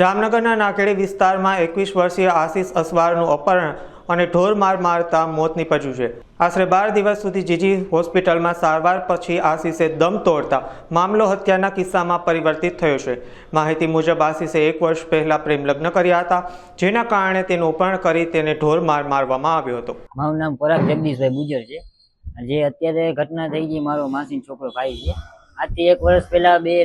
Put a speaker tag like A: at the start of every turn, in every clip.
A: જામનગરના નાકેડી વિસ્તારમાં એકવીસ વર્ષીય આશીષ અસવારનું અપહરણ અને ઢોર માર મારતા મોત નીપજ્યું છે. આશરે બાર દિવસ સુધી જીજી હોસ્પિટલમાં સારવાર પછી આશીષે દમ તોડતા મામલો હત્યાના કિસ્સામાં પરિવર્તિત થયો છે. માહિતી મુજબ, આશીષે એક વર્ષ પહેલા પ્રેમ લગ્ન કર્યા હતા, જેના કારણે તેનું અપહરણ કરી તેને ઢોર માર મારવામાં આવ્યો હતો.
B: મારું નામ પરાગ જગદીશભાઈ ગુજર છે. જે અત્યારે ઘટના થઈ ગઈ, મારો માસીનો છોકરો ભાઈ છે. આજથી એક વર્ષ પહેલા બે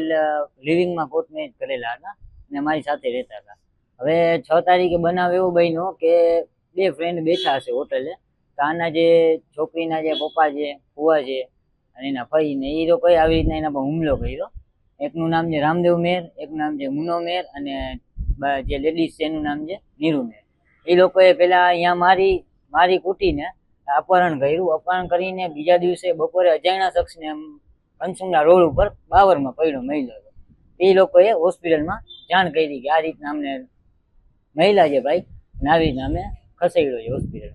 B: લિવિંગમાં કોર્ટ મેરેજ કરેલા હતા. અને મારી સાથે રહેતા હતા. હવે છ તારીખે બનાવ એવો બન્યો કે બે ફ્રેન્ડ બેઠા હશે હોટલે તો આના જે છોકરીના જે પપ્પા છે ફુવા છે, અને એના ફઈ ને એ લોકોએ આવી રીતના એના પર હુમલો કર્યો. એકનું નામ છે રામદેવ મેર, એકનું નામ છે મુનો મેર, અને જે લેડીઝ છે એનું નામ છે નીરુ મેર. એ લોકોએ પેલા અહીંયા મારી મારી કૂટીને અપહરણ કર્યું. અપહરણ કરીને બીજા દિવસે બપોરે અજાણ્યા શખ્સને એમ કંસુમના રોડ ઉપર બાવરમાં પડ્યો, મહિલો એ લોકોએ હોસ્પિટલમાં જાણ કરી કે આ રીતના અમને મહિલા છે ભાઈ આવી અમે ખસેડ્યો છે હોસ્પિટલ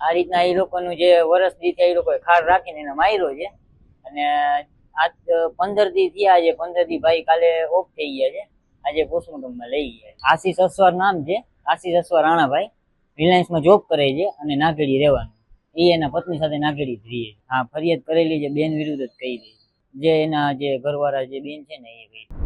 B: આ રીતના એ લોકોનું જે વર્ષ દી એ લોકોએ ખાર રાખીને એને માર્યો છે. અને આજ પંદર દી થયા છે, પંદર દી ભાઈ કાલે ઓફ થઈ ગયા છે. આજે પોસ્ટમોર્ટમમાં લઈ ગયા છે. આશીષ અસવાર નામ છે. આશીષ અસવાર રાણાભાઈ રિલાયન્સમાં જોબ કરે છે અને નાગેડી રહેવાનું. એ એના પત્ની સાથે નાગેડી જ રહે છે હા, ફરિયાદ કરેલી છે, બેન વિરુદ્ધ જ કહી દે જે એના જે ઘરવાળા જે બેન છે ને એ કહી